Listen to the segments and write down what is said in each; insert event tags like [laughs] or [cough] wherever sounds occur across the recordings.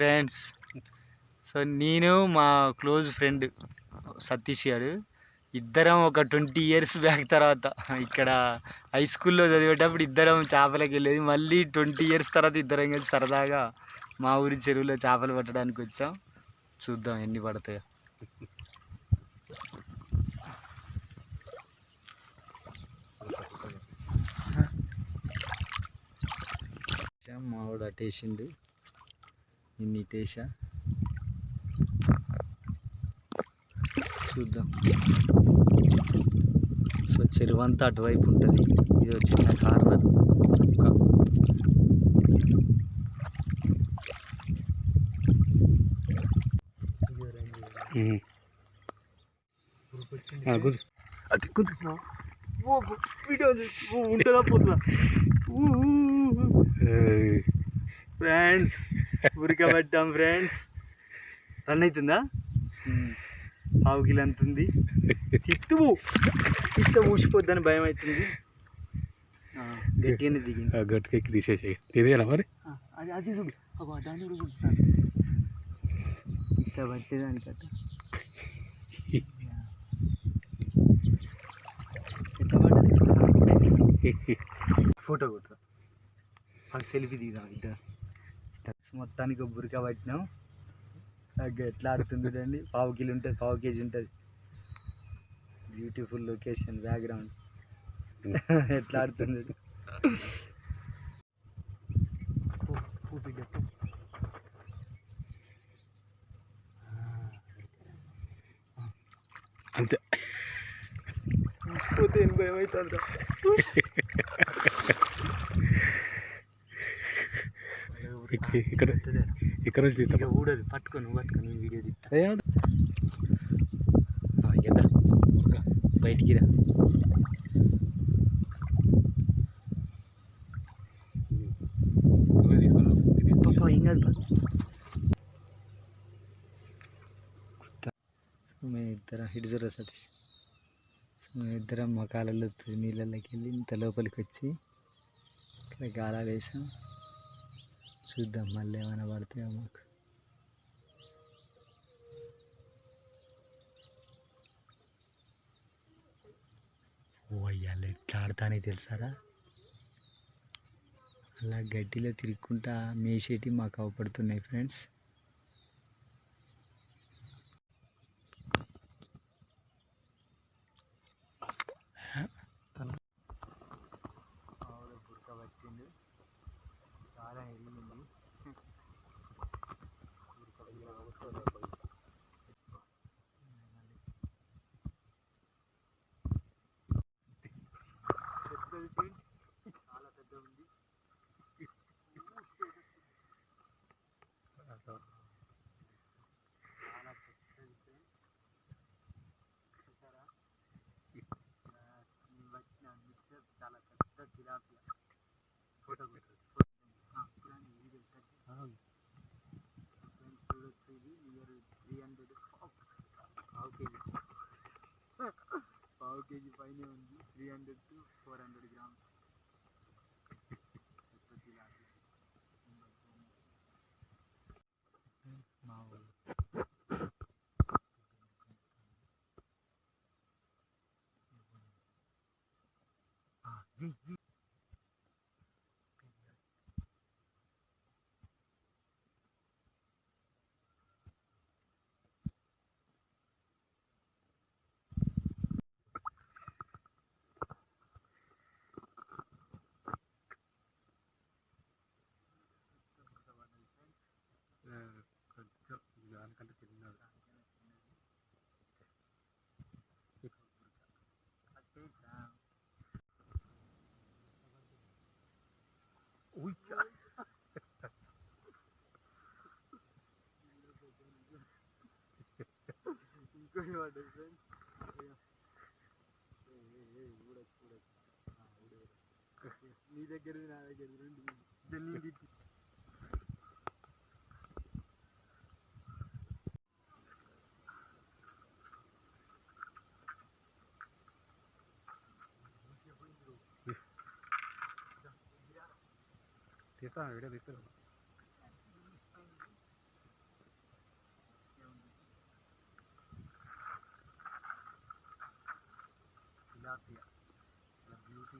Friends. So నేను మా close friend Satish గారు ఇద్దరం ఒక ట్వంటీ ఇయర్స్ బ్యాక్ తర్వాత ఇక్కడ హై స్కూల్లో చదివేటప్పుడు ఇద్దరం చేపలకి వెళ్ళేది. మళ్ళీ ట్వంటీ ఇయర్స్ తర్వాత ఇద్దరం కలిసి సరదాగా మా ఊరి చెరువులో చేపలు పట్టడానికి వచ్చాం. చూద్దాం ఎన్ని పడతాయో. మావాడు అటేసిండు. నిన్ను ఇటేసా చూద్దాం. సో చెరువు అంతా అటువైపు ఉంటుంది. ఇది చిన్న కార్నర్. అది కుదు ఉంటుందా పోతుందా? ఫ్రెండ్స్. ఉరకబెట్టాం ఫ్రెండ్స్ రన్ అవుతుందా? పావు కిలో అంత ఉంది? తిత్తువు. చిత్త ఊసిపోద్దని భయం అవుతుంది. గట్టిగానే దిగింది. గట్టుకెక్కి తీసేసాయి. ఇదేనా మరి? అది అది చూడు. దాన్ని కూడా చూస్తాను ఇంత [laughs] ఫోటో కొట్టు సెల్ఫీ దిగుదాం ఇద్దరు. మొత్తానికి బురికా పట్టినాం. ఎట్లా ఆడుతుంది చూడండి. పావు కిలో ఉంటుంది పావు కేజీ ఉంటుంది. బ్యూటిఫుల్ లొకేషన్ బ్యాక్గ్రౌండ్ ఎట్లా ఆడుతుంది. అంతే. పోతే ఏం భయం అవుతుంది ఇక్క- ఇక్కడ ఇక్కడ నుంచి తీస్తాం ఊడదు పట్టుకో నువ్వు పట్టుకో నేను వీడియో తీస్తా. ఏం- ఎదా బయటికి రా నువ్వే తీసుకోను. ఇది తీసుకో. పాపా ఏం కాదు మేము ఇద్దరం హిడ్జర సతీష్. మేము ఇద్దరం మా కాలంలో నీళ్ళలోకి వెళ్ళి ఇంత లోపలికి వచ్చి ఇక్కడ గాలాలు వేసాం. చూద్దాం మళ్ళీ ఏమైనా పడతాయో మాకు. ఓ అయ్యాలి ఎట్లా ఆడతానే తెలుసారా? అలా గడ్డిలో తిరుగుకుంటా మేసేటి మాకు అవపడుతున్నాయి ఫ్రెండ్స్ చాలా ఎరిగింది చాలా పెద్ద ఉంది చాలా పెద్దది ఫ్రెండ్స్ చూసారా ఆ, నేను వచ్చిన మిక్సర్ చాలా పెద్ద తిలాపియా ఫోటో కొట్టు చూడండి వీడియో ఫ్రెండ్స్ చూడొచ్చు ఇది నియర్ త్రీ హండ్రెడ్ పావు కేజీ పావు కేజీ పైనే ఉంది. Three hundred to four hundred grams పెద్ద ఊడొచ్చు నీ దగ్గర నా దగ్గర రెండు. Fiesta, creo que espero. Tilapia. La beauty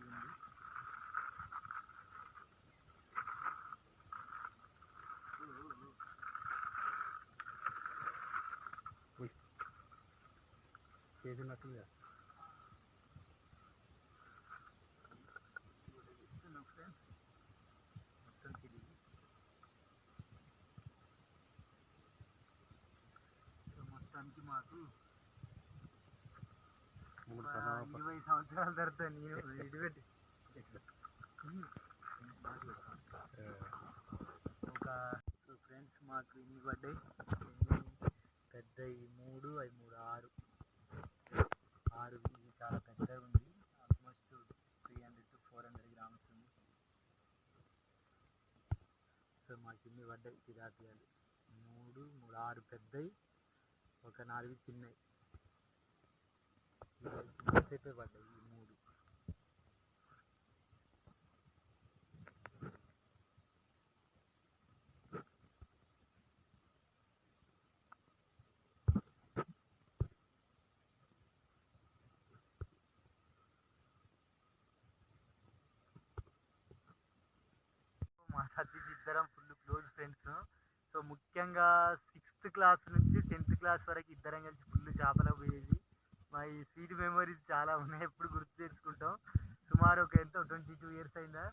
so మొత్తానికి మాకు ఇరవై సంవత్సరాల తర్వాత నేను ఇటుపెట్టి ఒక ఫ్రెండ్స్ మాకు ఇన్ని పడ్డాయి. పెద్ద ఈ మూడు అవి మూడు ఆరు. ఆరు ఇది చాలా పెద్దగా ఉంది. Almost three hundred to four hundred grams ఉంది. సో మాకు ఇన్ని పడ్డాయి. తిరాపియాలు మూడు మూడు ఆరు పెద్దవి ఒక నాలుగు చిన్నవి సేపే పడ్డాయి? ఈ మూడు. మా సతీష్ ఇద్దరం ఫుల్ క్లోజ్ ఫ్రెండ్స్. సో ముఖ్యంగా సిక్స్త్ క్లాస్ నుంచి టెన్త్ క్లాస్ వరకు ఇద్దరం కలిసి ఫుల్ చేపలకు పోయేది. మా ఈ స్వీట్ మెమరీస్ చాలా ఉన్నాయి ఎప్పుడు గుర్తు తెచ్చుకుంటాం. సుమారు ఒక ఎంత ట్వంటీ టూ ఇయర్స్ అయిందా?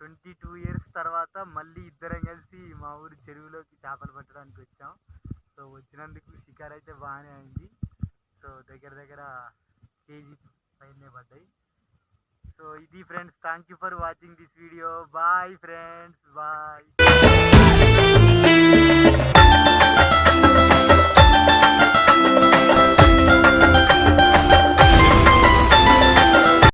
ట్వంటీ టూ ఇయర్స్ తర్వాత మళ్ళీ ఇద్దరం కలిసి మా ఊరి చెరువులోకి చేపలు పట్టడానికి వచ్చాం. సో వచ్చినందుకు షికార్ అయితే బాగానే అయింది. సో దగ్గర దగ్గర కేజీ పైనే పడ్డాయి. సో ఇది friends thank you for watching this video bye friends bye Música